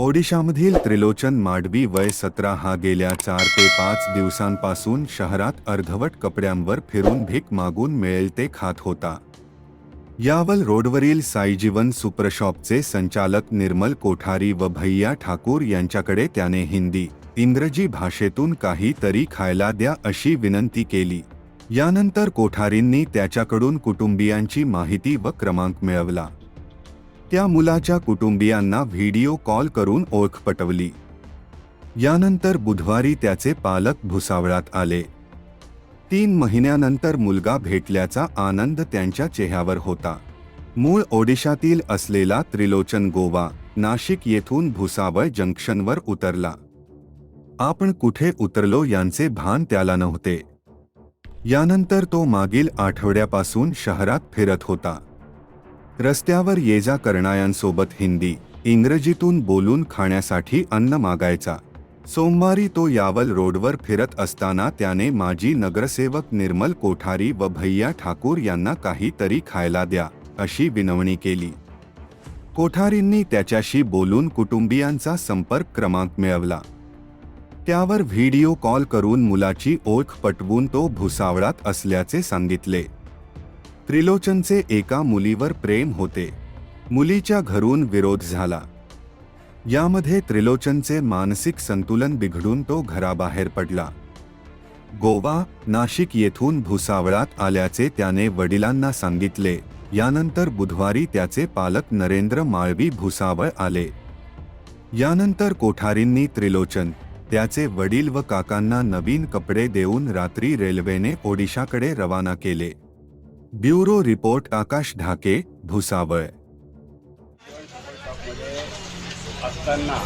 ओडिशामधील त्रिलोचन माडवी वय सतरा हा गेल्या चार ते पाच दिवसांपासून शहरात अर्धवट कपड्यांवर फिरून भीक मागून मिळेल ते खात होता. यावल रोडवरील साईजीवन सुपरशॉपचे संचालक निर्मल कोठारी व भैया ठाकूर यांच्याकडे त्याने हिंदी इंग्रजी भाषेतून काहीतरी खायला द्या अशी विनंती केली. यानंतर कोठारींनी त्याच्याकडून कुटुंबियांची माहिती व क्रमांक मिळवला. त्या मुलाच्या कुटुंबियांना व्हिडिओ कॉल करून ओळख पटवली. यानंतर बुधवारी त्याचे पालक भुसावळात आले. तीन महिन्यानंतर मुलगा भेटल्याचा आनंद त्यांच्या चेहऱ्यावर होता. मूळ ओडिशातील असलेला त्रिलोचन गोवा नाशिक येथून भुसावळ जंक्शनवर उतरला. आपण कुठे उतरलो यांचे भान त्याला नव्हते. यानंतर तो मागील आठवड्यापासून शहरात फिरत होता. रस्त्यावर ये जा करणाऱ्यांसोबत हिंदी इंग्रजीतून बोलून खाण्यासाठी अन्न मागायचा. सोमवारी तो यावल रोडवर फिरत असताना त्याने माजी नगरसेवक निर्मल कोठारी व भैया ठाकूर यांना काहीतरी खायला द्या अशी विनवणी केली. कोठारींनी त्याच्याशी बोलून कुटुंबियांचा संपर्क क्रमांक मिळवला. त्यावर व्हिडिओ कॉल करून मुलाची ओळख पटवून तो भुसावळात असल्याचे सांगितले. त्रिलोचनचे एका मुलीवर प्रेम होते. मुलीच्या घरून विरोध झाला. यामध्ये त्रिलोचनचे मानसिक संतुलन बिघडून तो घराबाहेर पडला. गोवा नाशिक येथून भुसावळात आल्याचे त्याने वडिलांना सांगितले. यानंतर बुधवारी त्याचे पालक नरेंद्र माळवी भुसावळ आले. यानंतर कोठारींनी त्रिलोचन त्याचे वडील व काकांना नवीन कपडे देऊन रात्री रेल्वेने ओडिशाकडे रवाना केले. ब्युरो रिपोर्ट आकाश ढाके भुसावळ. असताना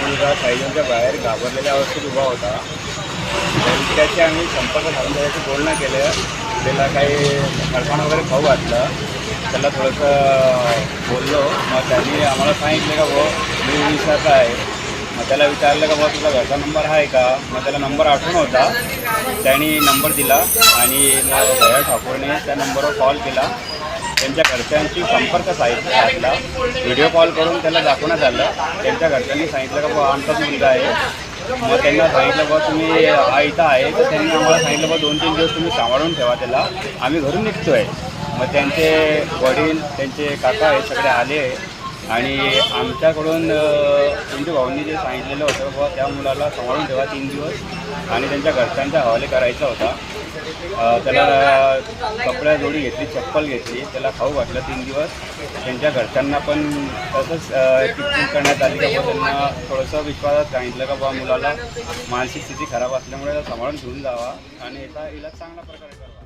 मुलगा साईजनच्या बाहेर घाबरलेल्या अवस्थेत उभा होता. तर आम्ही संपर्क साधून त्याच्याशी बोलणं केलं. त्याला काही फरसाण वगैरे खाऊ घातलं. त्याला थोडंसं बोललो. मग त्यांनी आम्हाला सांगितलं का भाऊ मी विचारता आहे. मग त्याला विचारलं का बाबा तुझा घरचा नंबर आहे का? मग त्याला नंबर आठवण होता. त्यांनी नंबर दिला आणि मग भैया ठाकूरने त्या नंबरवर कॉल केला. त्यांच्या घरच्यांशी संपर्क साधला. व्हिडिओ कॉल करून त्याला दाखवण्यात आलं. त्यांच्या घरच्यांनी सांगितलं का बुवा आमचाच मुलगा आहे. मग त्यांना सांगितलं बा तुम्ही हा इथं आहे. तर त्यांनी आम्हाला सांगितलं बा दोन तीन दिवस तुम्ही सांभाळून ठेवा त्याला. आम्ही घरून निघतो आहे मग त्यांचे वडील त्यांचे काका हे सगळे आले. आणि आमच्याकडून त्यांच्या भाऊंनी जे सांगितलेलं होतं बुवा त्या मुलाला सांभाळून ठेवा तीन दिवस आणि त्यांच्या घरच्यांच्या हवाले करायचा होता. त्याला कपड्या जोडी घेतली चप्पल घेतली त्याला खाऊ घातलं तीन दिवस. त्यांच्या घरच्यांना पण तसंच ट्रीटमेंट करण्यात आली. का त्यांना थोडंसं विश्वासात सांगितलं का बुवा मुलाला मानसिक स्थिती खराब असल्यामुळे सांभाळून घेऊन जावा. आणि याचा इलाज चांगल्या प्रकारे करावा.